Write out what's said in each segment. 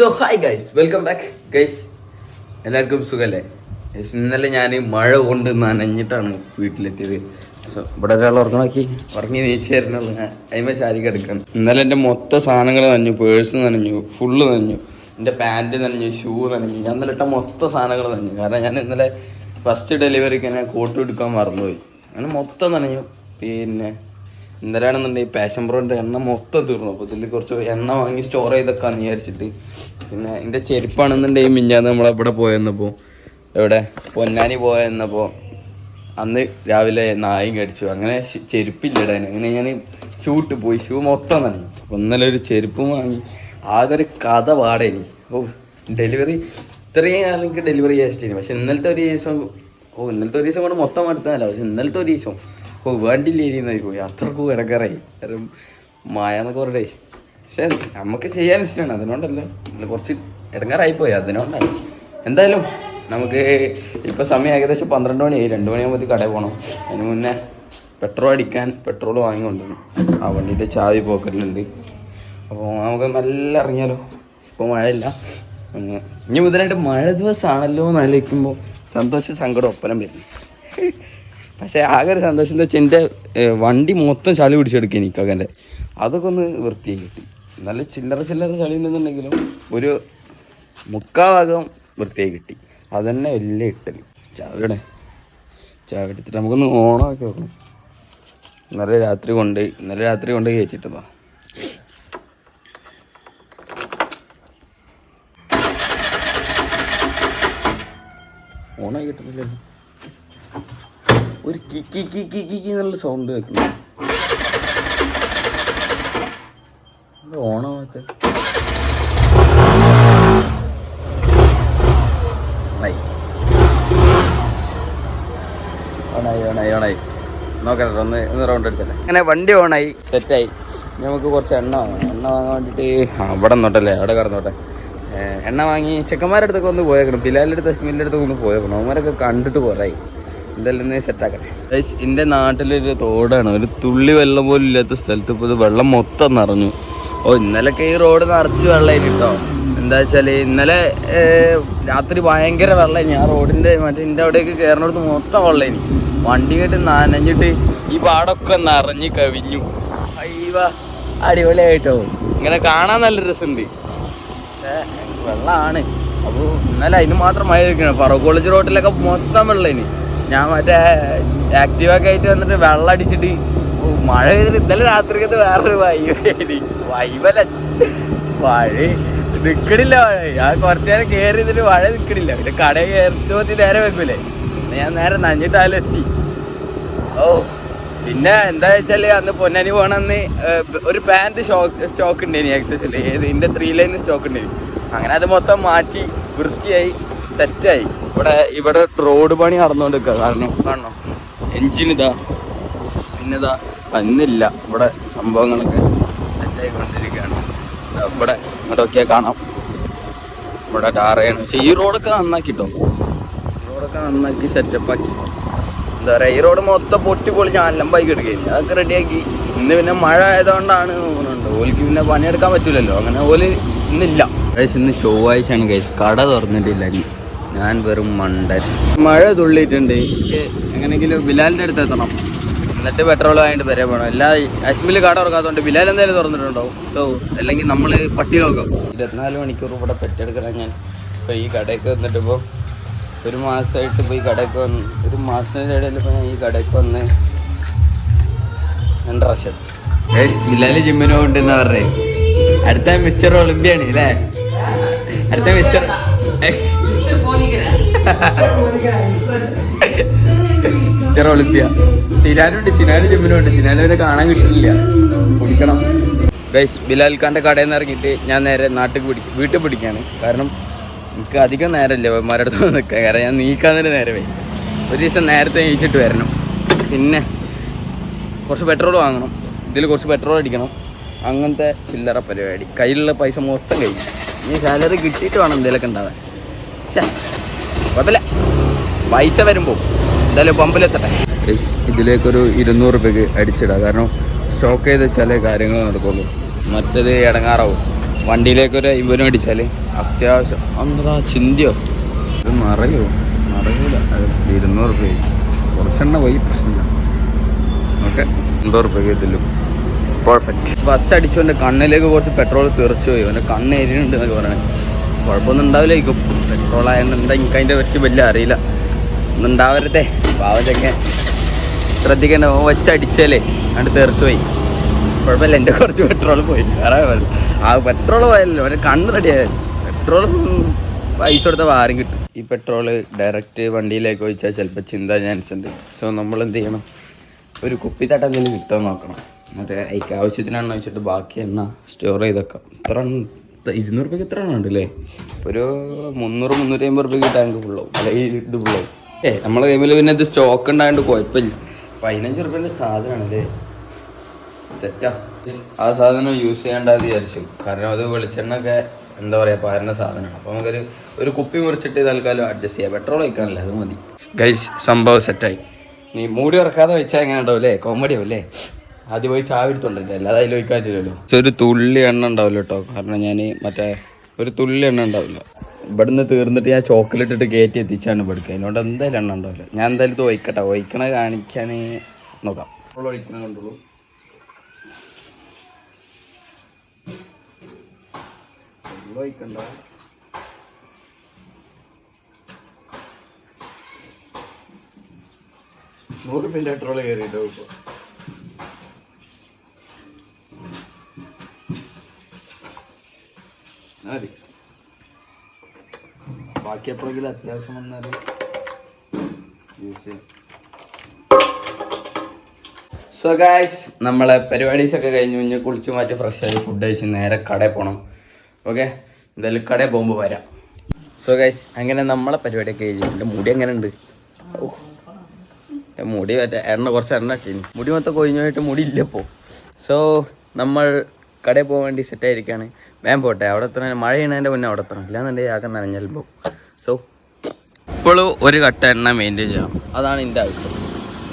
So hi guys welcome back guys എല്ലാവർക്കും സുഖല്ലേ? Guys, ഇന്നലെ ഞാൻ മഴ കൊണ്ട് നനഞ്ഞിട്ടാണ് വീട്ടിലെത്തിയത്. സോ ഇവിടെ ഒരാൾ ഉറങ്ങാക്കി ഉറങ്ങി നീച്ച് തരണുള്ളൂ ഞാൻ അതിമേ ചാരി കിടക്കണം. ഇന്നലെ എന്റെ മൊത്തം സാധനങ്ങൾ നനഞ്ഞു പേഴ്സ് നനഞ്ഞു ഫുള്ള് നനഞ്ഞു എന്റെ പാന്റ് നനഞ്ഞു ഷൂ നനഞ്ഞു. ഞാൻ ഇന്നലെ ഇട്ട മൊത്തം സാധനങ്ങൾ നനഞ്ഞു. കാരണം ഞാൻ ഇന്നലെ ഫസ്റ്റ് ഡെലിവറിക്ക് ഞാൻ കോട്ട് എടുക്കാൻ മറന്നുപോയി. അങ്ങനെ മൊത്തം നനഞ്ഞു. പിന്നെ ഇന്നലെയാണെന്നുണ്ടെങ്കിൽ പാഷൻ പ്രോന്റെ എണ്ണ മൊത്തം തീർന്നു. അപ്പോൾ ഇതിൽ കുറച്ച് എണ്ണ വാങ്ങി സ്റ്റോർ ചെയ്തൊക്കെയാന്ന് വിചാരിച്ചിട്ട്. പിന്നെ എന്റെ ചെരുപ്പാണെന്നുണ്ടെങ്കിൽ മിഞ്ഞാന്ന് നമ്മളെവിടെ പോയെന്നപ്പോൾ എവിടെ? പൊന്നാനി പോയെന്നപ്പോൾ അന്ന് രാവിലെ നായും കടിച്ചു. അങ്ങനെ ചെരുപ്പില്ലടാൻ അങ്ങനെ ഞാൻ ഷൂട്ട് പോയി. ഷൂ മൊത്തം നനഞ്ഞു. ഇന്നലെ ഒരു ചെരുപ്പും വാങ്ങി. ആകെ ഒരു കഥ പാടേനി. ഓ ഡെലിവറി ഇത്രയും കാലം എനിക്ക് ഡെലിവറി ചെയ്യാൻ പക്ഷെ ഇന്നലത്തെ ഒരു ദിവസം ഓ ഇന്നലത്തെ ഒരു ദിവസം കൊണ്ട് മൊത്തം മടുത്തതല്ല. പക്ഷെ ഇന്നലത്തെ ഒരു ദിവസം ഓ വേണ്ടില്ലേരിന്നായി പോയി അത്രക്കും ഇടക്കാറായി കാരണം മായ എന്നൊക്കെ പറയടേ പക്ഷെ നമുക്ക് ചെയ്യാൻ ഇഷ്ടമാണ്. അതിനോണ്ടല്ല കുറച്ച് ഇടങ്ങാറായി പോയി. അതിനോണ്ടല്ല എന്തായാലും നമുക്ക് ഇപ്പോൾ സമയം ഏകദേശം പന്ത്രണ്ട് മണിയായി. രണ്ട് മണിയാകുമ്പോൾ കടയിൽ പോകണം അതിന് മുന്നേ പെട്രോൾ അടിക്കാൻ പെട്രോൾ വാങ്ങിക്കൊണ്ടിരുന്നു ആ വണ്ടിയുടെ ചാവി പോക്കറ്റിലുണ്ട്. അപ്പോൾ നമുക്ക് നല്ല ഇറങ്ങിയാലോ? ഇപ്പോൾ മഴയില്ല. ഇനി മുതലായിട്ട് മഴ ദിവസമാണല്ലോ എന്ന് ആലോചിക്കുമ്പോൾ സന്തോഷം സങ്കടം ഒപ്പനം വരുന്നു. പക്ഷേ ആകെ ഒരു സന്തോഷം എന്താ വെച്ചാൽ എന്റെ വണ്ടി മൊത്തം ചളി പിടിച്ചെടുക്കുക എനിക്കകന്റെ അതൊക്കെ ഒന്ന് വൃത്തിയായി കിട്ടി. നല്ല ചില്ലറ ചില്ലറ ചളി ഉണ്ടെന്നുണ്ടെങ്കിലും ഒരു മുക്കാ ഭാഗം വൃത്തിയായി കിട്ടി. അതന്നെ വലിയ ഇട്ടൽ ചാവിടെ ചാവി എടുത്തിട്ട് നമുക്കൊന്ന് ഓണമൊക്കെ വെക്കണം. ഇന്നലെ രാത്രി കൊണ്ട് ഇന്നലെ രാത്രി കൊണ്ട് കയറ്റിട്ടതാ ഓണായി കിട്ടുന്നില്ലല്ലോ ഒരു കിക്കി കിക്കി കിക്കി എന്നുള്ള സൗണ്ട് വെക്കണം ഓണമാക്ക ഓണായി. ഓണായി ഓണായി ഓണായി. നോക്കട്ടെ ഒന്ന് ഒന്ന് റൗണ്ട് അടിച്ചല്ലേ അങ്ങനെ വണ്ടി ഓണായി. സെറ്റായി. നമുക്ക് കുറച്ച് എണ്ണ വാങ്ങാം. എണ്ണ വാങ്ങാൻ വേണ്ടിട്ട് അവിടെ നിന്നോട്ടല്ലേ അവിടെ കടന്നോട്ടെ. എണ്ണ വാങ്ങി ചെക്കന്മാരുടെ അടുത്തൊക്കെ ഒന്ന് പോയേക്കണം. ബിലാലിന്റെ അടുത്ത് അശ്മിന്റെ അടുത്തൊക്കെ ഒന്ന് പോയേക്കണം. അവന്മാരൊക്കെ കണ്ടിട്ട് പോരായി. എന്തായാലും ഒന്ന് സെറ്റാക്കട്ടെ ഗൈസ് എന്റെ നാട്ടിലൊരു തോടാണ്. ഒരു തുള്ളി വെള്ളം പോലും ഇല്ലാത്ത സ്ഥലത്ത് ഇപ്പോൾ വെള്ളം മൊത്തം നിറഞ്ഞു. ഓ ഇന്നലൊക്കെ ഈ റോഡ് നിറച്ച് വെള്ളമായി കേട്ടോ എന്താ വെച്ചാൽ ഇന്നലെ രാത്രി ഭയങ്കര വെള്ളമായിരുന്നു. ആ റോഡിന്റെ മറ്റേ എന്റെ അവിടേക്ക് കയറുന്നിടത്ത് മൊത്തം വെള്ളമായിരുന്നു. വണ്ടി കേട്ട് നനഞ്ഞിട്ട് ഈ പാടൊക്കെ നിറഞ്ഞ് കവിഞ്ഞു. അയ്യവ അടിപൊളിയായിട്ടോ. ഇങ്ങനെ കാണാൻ നല്ല രസമുണ്ട്. വെള്ളമാണ്. അപ്പോൾ ഇന്നലെ അതിന് മാത്രം മഴ നിൽക്കണം. പറവ് കോളേജ് റോഡിലൊക്കെ മൊത്തം വെള്ളമിനി ഞാൻ മറ്റേ ആക്റ്റീവൊക്കെ ആയിട്ട് വന്നിട്ട് വെള്ളം അടിച്ചിട്ട് മഴ പെയ്തിട്ട് ഇന്നലെ രാത്രിക്കത്ത് വേറൊരു വൈബായി വൈബല്ല മഴ. നിൽക്കണില്ല മഴ. ഞാൻ കുറച്ച് നേരം കയറി നിന്നിട്ട് മഴ നിൽക്കണില്ല പിന്നെ കടയിൽ കയറി നേരെ വെക്കൂലേ. ഞാൻ നേരെ നഞ്ഞിട്ടാലെത്തി ഓ പിന്നെ എന്താ വെച്ചാൽ അന്ന് പൊന്നാനി പോണന്ന് ഒരു പാന്റ് സ്റ്റോക്ക് സ്റ്റോക്ക് ഉണ്ടായിരുന്നു എക്സസിൽ ഏത് ഇതിന്റെ ത്രീ ലൈൻ സ്റ്റോക്ക് ഉണ്ടായിരുന്നു അങ്ങനെ അത് മൊത്തം മാറ്റി വൃത്തിയായി സെറ്റായി ഇവിടെ ഇവിടെ റോഡ് പണി നടന്നുകൊണ്ടിരിക്കുക കാരണം കാണണം പിന്നെ ഇതാ വന്നില്ല ഇവിടെ സംഭവങ്ങളൊക്കെ സെറ്റ് കൊണ്ടിരിക്കുകയാണ് ദാ ഇവിടെ ഇങ്ങോട്ടൊക്കെ കാണാം. ഇവിടെ ടാറയാണ് പക്ഷെ ഈ റോഡൊക്കെ നന്നാക്കിട്ടോ. റോഡൊക്കെ നന്നാക്കി സെറ്റപ്പ് ആക്കി. എന്താ പറയാ ഈ റോഡ് മൊത്തം പൊട്ടി അല്ലം ബൈക്ക് എടുക്കുകയില്ല അതൊക്കെ റെഡിയാക്കി ഇന്ന് പിന്നെ മഴ ആയതുകൊണ്ടാണ് തോന്നുന്നുണ്ട്. ഓലിക്ക് പിന്നെ പണിയെടുക്കാൻ പറ്റില്ലല്ലോ അങ്ങനെ ഓൽ ഇന്നില്ല. കഴിച്ച് ഇന്ന് ചൊവ്വാഴ്ചയാണ് കഴിച്ച് കട തുറന്നിട്ടില്ല ഇനി. ഞാൻ വെറും മണ്ടൻ. മഴ തുള്ളിയിട്ടുണ്ട്. എങ്ങനെയെങ്കിലും ബിലാലിന്റെ അടുത്ത് എത്തണം. എന്നിട്ട് പെട്രോൾ വാങ്ങിയിട്ട് വരെ പോകണം എല്ലാ അശ്മിൽ കട തുറക്കാത്തതുകൊണ്ട് ബിലാൽ എന്തായാലും തുറന്നിട്ടുണ്ടാവും. സോ അല്ലെങ്കിൽ നമ്മൾ പട്ടി നോക്കാം. ഇരുപത്തിനാല് മണിക്കൂർ ഇവിടെ പെറ്റെടുക്കണം ഞാൻ. ഇപ്പോൾ ഈ കടയ്ക്ക് വന്നിട്ട് ഇപ്പോൾ ഒരു മാസമായിട്ട് ഇപ്പോൾ ഈ കടയ്ക്ക് വന്ന് ഒരു മാസത്തിന്റെ ഇടയിൽ ഇപ്പോൾ ഞാൻ ഈ കടയ്ക്ക് വന്ന് രണ്ട് പ്രാവശ്യം ബിലാൽ ജിമ്മിന് കൊണ്ടെന്ന് പറഞ്ഞേ. അടുത്ത മിസ്റ്റർ ഒളിമ്പിയാണ് അല്ലേ അടുത്ത മിസ്റ്റർ മിസ്റ്റർ ഒളിമ്പിയ സിനാനുണ്ട് സിനാന് ജിമ്മിനുണ്ട് സിനാനുവിനെ കാണാൻ കിട്ടില്ല കുടിക്കണം. ഗൈസ് ബിലാൽ ഖാന്റെ കടയിൽ നിന്ന് ഇറങ്ങിയിട്ട് ഞാൻ നേരെ നാട്ടിൽ പിടിക്കും വീട്ടിൽ പിടിക്കാണ് കാരണം എനിക്ക് അധികം നേരമില്ല മരടുത്ത് നിൽക്കാൻ. കാരണം ഞാൻ നീക്കാൻ തന്നെ നേരമേ ഒരു ദിവസം നേരത്തെ നീച്ചിട്ട് വരണം. പിന്നെ കുറച്ച് പെട്രോൾ വാങ്ങണം. ഇതിൽ കുറച്ച് പെട്രോൾ അടിക്കണം. അങ്ങനത്തെ ചില്ലറ പരിപാടി. കയ്യിലുള്ള പൈസ മൊത്തം കഴിഞ്ഞു. ഇനി സാലറി കിട്ടിയിട്ട് വേണം എന്തെങ്കിലുമൊക്കെ ഉണ്ടാവാൻ. കുഴപ്പമില്ല. പൈസ വരുമ്പോൾ എന്തായാലും പമ്പിലെത്തട്ടെ ഇതിലേക്കൊരു ഇരുന്നൂറ് രൂപയ്ക്ക് അടിച്ചിടാം. കാരണം സ്റ്റോക്ക് ചെയ്ത് വെച്ചാലേ കാര്യങ്ങൾ നടക്കുള്ളൂ. മറ്റേത് ഇടങ്ങാറാവും. വണ്ടിയിലേക്ക് ഒരു അയ്മ്പതിനും അടിച്ചാൽ അത്യാവശ്യം. എന്താ ചിന്തിയോ? ഇത് മറയോ മറയൂല ഇരുന്നൂറ് രൂപ കുറച്ചെണ്ണ പോയി പ്രശ്നമില്ല. ഓക്കെ. എൺപത് രൂപയ്ക്ക് ഇതിലും. പെർഫെക്റ്റ് ബസ് അടിച്ചു കണ്ണിലേക്ക് കുറച്ച് പെട്രോൾ തെറിച്ചു പോയി. അവന്റെ കണ്ണ് എരിയുണ്ട് എന്നൊക്കെ പറയണേ. കുഴപ്പമൊന്നും ഉണ്ടാവില്ലായിരിക്കും. പെട്രോൾ ആയതുകൊണ്ട് എനിക്ക് അതിന്റെ പറ്റി വലിയ അറിയില്ല. ഒന്നും ഉണ്ടാവരുതേ. പാവലൊക്കെ ശ്രദ്ധിക്കേണ്ട വെച്ചടിച്ചാലേ അങ്ങോട്ട് തെറിച്ചു പോയി. കുഴപ്പമില്ല എന്റെ കുറച്ച് പെട്രോൾ പോയി. വേറെ. ആ പെട്രോൾ പോയല്ലോ അവന്റെ കണ്ണ് റെഡിയായാലും പെട്രോൾ പൈസ കൊടുത്ത വാരം കിട്ടും. ഈ പെട്രോൾ ഡയറക്റ്റ് വണ്ടിയിലേക്ക് ഒഴിച്ചാൽ ചിലപ്പോൾ ചിന്താ ചാൻസ് ഉണ്ട്. സോ നമ്മൾ എന്ത് ചെയ്യണം? ഒരു കുപ്പിത്തട്ട എന്തെങ്കിലും കിട്ടുമോ നോക്കണം. എന്നിട്ട് അതിക്ക് ആവശ്യത്തിനാണെന്ന് വെച്ചിട്ട് ബാക്കി എണ്ണ സ്റ്റോർ ചെയ്തൊക്കെ ഇത്ര- ഇരുന്നൂറ് രൂപയ്ക്ക് എത്ര എണ്ണം ഉണ്ടല്ലേ? ഒരു മുന്നൂറ് മുന്നൂറ്റി അമ്പത് രൂപയ്ക്ക് ടാങ്ക് ഫുള്ളാവും അല്ലെങ്കിൽ ഇത് ഫുള്ളാവും ഏ നമ്മളെ കൈമിൽ പിന്നെ ഇത് സ്റ്റോക്ക് ഉണ്ടായതുകൊണ്ട് കുഴപ്പമില്ല പതിനഞ്ച് റുപ്യന്റെ സാധനമാണല്ലേ സെറ്റാ ആ. സാധനം യൂസ് ചെയ്യേണ്ടത് വിചാരിച്ചു. കാരണം അത് വെളിച്ചെണ്ണ ഒക്കെ എന്താ പറയുക പാരുന്ന സാധനമാണ് അപ്പോൾ നമുക്കൊരു ഒരു കുപ്പി മുറിച്ചിട്ട് തൽക്കാലം അഡ്ജസ്റ്റ് ചെയ്യാം. പെട്രോൾ വയ്ക്കാനല്ലേ അത് മതി. ഗൈസ് സംഭവം സെറ്റായി നീ മൂടി ഉറക്കാതെ വെച്ചാൽ എങ്ങനെ ഉണ്ടാവും അല്ലേ? കോമഡി ആവും അല്ലേ? ആദ്യം പോയി ചാവി എടുത്തോണ്ടല്ലേ അല്ലാതെ അതിൽ ഒഴിക്കാറ്റില്ലല്ലോ ഒരു തുള്ളി എണ്ണ ഉണ്ടാവില്ല കേട്ടോ. കാരണം ഞാൻ മറ്റേ ഒരു തുള്ളി എണ്ണ ഉണ്ടാവില്ല. ഇവിടുന്ന് തീർന്നിട്ട് ഞാൻ ചോക്ലേറ്റ് ഇട്ട് കയറ്റി എത്തിച്ചാണ് ഇവിടുക്ക്. അതിനോട് എന്തായാലും എണ്ണ ഉണ്ടാവില്ല. ഞാൻ എന്തായാലും ഇത് ഒഴിക്കട്ടെ. ഒഴിക്കണ കാണിക്കാൻ നോക്കാം. ഒഴിക്കണ കണ്ടുള്ളൂ ഒഴിക്കണ്ട. നൂറ് പിന്നെ പെട്രോൾ കയറിയിട്ടോ ഇപ്പൊ. മതി. ബാക്കി എപ്പോഴെങ്കിലും അത്യാവശ്യം വന്നാൽ യൂസ് ചെയ്യാം. സോ ഗായ്സ് നമ്മളെ പരിപാടീസ് ഒക്കെ കഴിഞ്ഞ്. കഴിഞ്ഞ് കുളിച്ച് മാറ്റി ഫ്രഷായി ഫുഡ് കഴിച്ച് നേരെ കടയിൽ പോകണം ഓക്കെ എന്തായാലും കടയിൽ പോകുമ്പോൾ വരാം. സോ ഗായ്സ് അങ്ങനെ നമ്മളെ പരിപാടിയൊക്കെ കഴിഞ്ഞു എന്റെ മുടി എങ്ങനെ ഉണ്ട് എന്റെ മുടി മറ്റേ എണ്ണ കുറച്ച് എണ്ണ ഒക്കെ മുടി മൊത്തം കൊഴിഞ്ഞു പോയിട്ട് മുടി ഇല്ല ഇപ്പോൾ സോ നമ്മൾ കടയിൽ പോകാൻ വേണ്ടി സെറ്റ് ആയിരിക്കുകയാണ് വേഗം പോട്ടെ അവിടെ എത്ര മഴ ചെയ്യണതിന്റെ മുന്നേ അവിടെ എത്തണം. ഇല്ലാന്നുണ്ടെങ്കിൽ ആകെ നനഞ്ഞാലും പോകും. സോ എപ്പോഴും ഒരു കട്ട എണ്ണ മെയിന്റെയിൻ ചെയ്യണം. അതാണ് എന്റെ ആവശ്യം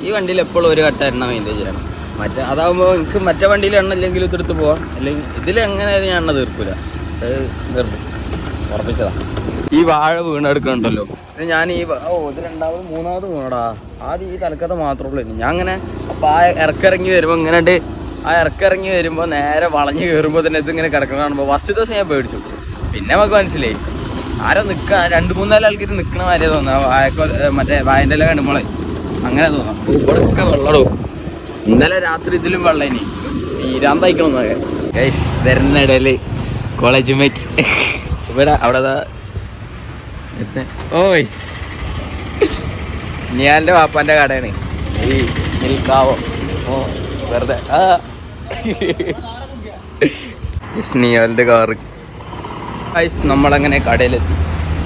ഈ വണ്ടിയിൽ എപ്പോഴും ഒരു കട്ട എണ്ണ മെയിന്റെയിൻ ചെയ്യണം. മറ്റേ അതാകുമ്പോൾ എനിക്ക് മറ്റേ വണ്ടിയിൽ എണ്ണ ഇല്ലെങ്കിൽ ഇതെടുത്ത് പോവാം. അല്ലെങ്കിൽ ഇതിൽ എങ്ങനെയായാലും ഞാൻ എണ്ണ തീർക്കില്ല അത് നിർത്തും ഉറപ്പിച്ചതാണ് ഈ വാഴ വീണെടുക്കണ്ടല്ലോ ഞാൻ ഈ വ- ഓ ഇത് രണ്ടാമത് മൂന്നാമത് വീണടാ. ആദ്യം ഈ തലക്കഥ മാത്രമേ ഉള്ളൂ ഞാൻ അങ്ങനെ അപ്പം ആ ഇറക്കിറങ്ങി വരുമ്പോൾ ഇങ്ങനെ ആ ഇറക്കിറങ്ങി വരുമ്പോൾ നേരെ വളഞ്ഞു കയറുമ്പോൾ തന്നെ ഇതിങ്ങനെ കിടക്കണം കാണുമ്പോൾ ഫസ്റ്റ് ദിവസം ഞാൻ പേടിച്ചു. പിന്നെ നമുക്ക് മനസ്സിലായി. ആരോ നിൽക്കുക രണ്ട് മൂന്നാൽ ആൾക്കാർ നിൽക്കണ മാതിരിയാ തോന്നുക വായക്കോ മറ്റേ വായന്റെ ഇല കണ്ടുമ്പോളെ അങ്ങനെ തോന്നാം. ഇവിടെയൊക്കെ വെള്ളടോ. ഇന്നലെ രാത്രി ഇതിലും വെള്ളം ഇനി തീരാന്തയിക്കണമെന്നൊക്കെ ഗൈസ് വരുന്നിടയിൽ കോളേജ് മേറ്റ് ഇവിടെ അവിടെ ഓയ്. ഞാൻ എന്റെ വാപ്പാന്റെ കടയാണ്. ഈ നിൽക്കാവോ ഓ. വെറുതെ. ആ. കാറ്. ഗൈസ് നമ്മളങ്ങനെ കടയിലെത്തി.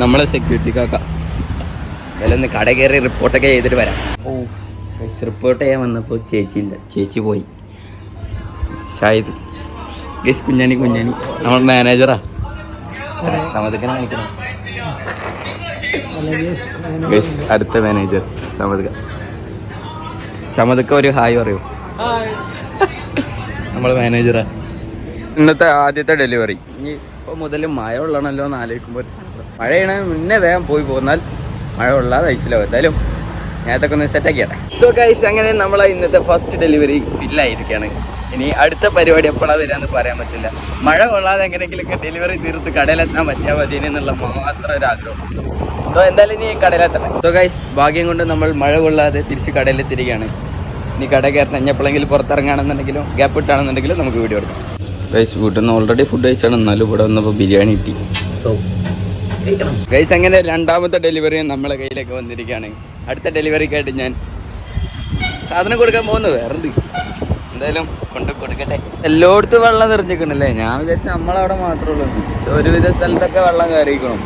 നമ്മളെ സെക്യൂരിറ്റി കാക്ക വിലന്ന് കട കയറി റിപ്പോർട്ടൊക്കെ ചെയ്തിട്ട് വരാം. ഓ റിപ്പോർട്ട് ചെയ്യാൻ വന്നപ്പോൾ ചേച്ചിയില്ല. ചേച്ചി പോയി. ഷായത് ഗസ് കുഞ്ഞാണി കുഞ്ഞാണി. നമ്മൾ മാനേജറാ സമതക്കനെ കാണിക്കണം. അടുത്ത മാനേജർ സമതക സമതക്ക ഒരു ഹായ് പറയൂ. നമ്മൾ മാനേജറാ ഇന്നത്തെ ആദ്യത്തെ ഡെലിവറി ഇനി ഇപ്പോൾ മുതൽ മഴ ഉള്ളണല്ലോ എന്ന് ആലോചിക്കുമ്പോൾ മഴയാണ് മുന്നേ വേഗം പോയി പോന്നാൽ മഴ ഉള്ള അയച്ചില്ലാവും എന്തായാലും ഞാൻ ഇതൊക്കെ ഒന്ന് സെറ്റാക്കിയാട്ടെ സോ ഗൈസ് അങ്ങനെ നമ്മളെ ഇന്നത്തെ ഫസ്റ്റ് ഡെലിവറി ഫില്ലായിരിക്കുകയാണ് ഇനി അടുത്ത പരിപാടി എപ്പോഴാണ് വരാന്ന് പറയാൻ പറ്റില്ല. മഴ കൊള്ളാതെ എങ്ങനെയെങ്കിലുമൊക്കെ ഡെലിവറി തീർത്ത് കടയിലെത്താൻ പറ്റിയാൽ മതി എന്നുള്ള മാത്രം ഒരു ആഗ്രഹം. സോ എന്തായാലും ഇനി കടയിലെത്തണം സോ ഗൈസ് ഭാഗ്യം കൊണ്ട് നമ്മൾ മഴ കൊള്ളാതെ തിരിച്ച് കടയിലെത്തിരിക്കുകയാണ് ഇനി കട കയറണം. എപ്പോഴെങ്കിലും പുറത്തിറങ്ങുകയാണെന്നുണ്ടെങ്കിലും ഗ്യാപ്പ് ഇട്ടാണെന്നുണ്ടെങ്കിലും നമുക്ക് വീഡിയോ എടുക്കാം. ഗൈസ് വീട്ടിൽ നിന്ന് ഓൾറെഡി ഫുഡ് കഴിച്ചാണ്. എന്നാലും ഇവിടെ വന്നപ്പോൾ ബിരിയാണി കിട്ടി. സോ ഗൈസ് അങ്ങനെ രണ്ടാമത്തെ ഡെലിവറി നമ്മളെ കയ്യിലേക്ക് വന്നിരിക്കുകയാണ്. അടുത്ത ഡെലിവറിക്കായിട്ട് ഞാൻ സാധനം കൊടുക്കാൻ പോകുന്നത് വേറെന്ത്? എന്തായാലും കൊണ്ട് കൊടുക്കട്ടെ. എല്ലായിടത്തും വെള്ളം നിറഞ്ഞിരിക്കണല്ലേ ഞാൻ വിചാരിച്ച നമ്മളവിടെ മാത്രമേ ഉള്ളൂ. ഒരുവിധ സ്ഥലത്തൊക്കെ വെള്ളം കയറിയിരിക്കണം.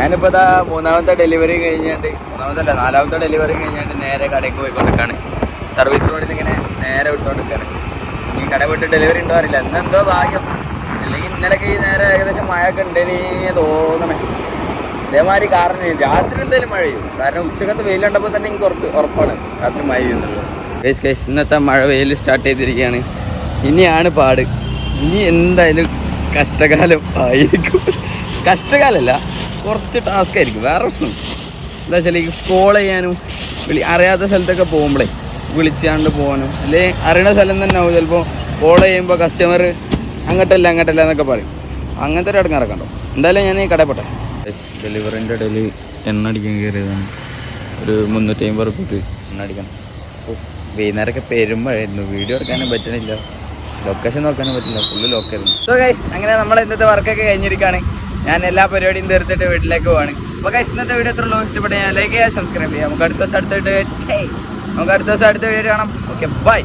ഞാനിപ്പോൾ ഇതാ മൂന്നാമത്തെ ഡെലിവറി കഴിഞ്ഞാണ്ട് മൂന്നാമത്തല്ല നാലാമത്തെ ഡെലിവറി കഴിഞ്ഞാണ്ട് നേരെ കടയ്ക്ക് പോയിക്കൊണ്ടിരിക്കുകയാണ്. സർവീസ് റോഡിൽ നിന്ന് ഇങ്ങനെ നേരെ വിട്ടുകൊണ്ടിരിക്കുകയാണ് ഈ കട വിട്ട് ഡെലിവറി ഉണ്ടോ അറിയില്ല. എന്നെന്തോ ഭാഗ്യം. അല്ലെങ്കിൽ ഇന്നലെയൊക്കെ ഈ നേരെ ഏകദേശം മഴയൊക്കെ ഉണ്ടെന്ന് തോന്നണേ. ഇതേമാതിരി കാരണം രാത്രി എന്തായാലും മഴ പെയ്യും കാരണം ഉച്ചക്കത്തെ വെയിൽ കണ്ടപ്പോൾ തന്നെ എനിക്ക് ഉറപ്പ് ഉറപ്പാണ്. രാത്രി മഴ പെയ്യുന്നുള്ളൂ കേസ് കേസ് ഇന്നത്തെ മഴ വെയിൽ സ്റ്റാർട്ട് ചെയ്തിരിക്കുകയാണ്. ഇനിയാണ് പാട്. ഇനി എന്തായാലും കഷ്ടകാലം ആയിരിക്കും. കഷ്ടകാലല്ല കുറച്ച് ടാസ്ക് ആയിരിക്കും. വേറെ പ്രശ്നം. എന്താ വെച്ചാൽ കോൾ ചെയ്യാനും വിളി അറിയാത്ത സ്ഥലത്തൊക്കെ പോകുമ്പോഴേ വിളിച്ചാണ്ട് പോകാനും അല്ലെ അറിയണ സ്ഥലം തന്നെ ആവും. ചിലപ്പോൾ കോൾ ചെയ്യുമ്പോൾ കസ്റ്റമർ അങ്ങോട്ടല്ല അങ്ങോട്ടല്ല എന്നൊക്കെ പറയും. അങ്ങനത്തെ ഒരു ഇടങ്ങാറൊക്കെ ഇറക്കണ്ടോ എന്തായാലും ഞാൻ ഈ കടയിൽ പോട്ടെ. ഡെലിവറിന്റെ ഇടയിൽ എണ്ണ അടിക്കാൻ കയറിയതാണ്. ഒരു മുന്നൂറ്റി അമ്പത് റുപ്യക്ക് എണ്ണ അടിക്കണം. വൈകുന്നേരമൊക്കെ പെരുമ്പോഴായിരുന്നു വീഡിയോ എടുക്കാനും പറ്റണില്ല. ലൊക്കേഷൻ നോക്കാനും പറ്റില്ല. ഫുള്ള് ലോക്കായിരുന്നു സോ ഗൈസ് അങ്ങനെ നമ്മൾ ഇന്നത്തെ വർക്കൊക്കെ കഴിഞ്ഞിരിക്കുകയാണ് ഞാൻ എല്ലാ പരിപാടിയും തീർത്തിട്ട് വീട്ടിലേക്ക് പോവാണ്. അപ്പോൾ ഗൈസ് ഇന്നത്തെ വീഡിയോ എത്ര ലോ ഇഷ്ടപ്പെട്ട ഞാൻ ലൈക്ക് ചെയ്യുക സബ്സ്ക്രൈബ് ചെയ്യുക. നമുക്ക് അടുത്ത ദിവസം അടുത്തായിട്ട് നമുക്ക് അടുത്ത ദിവസം അടുത്ത വീഡിയോ കാണാം. Okay bye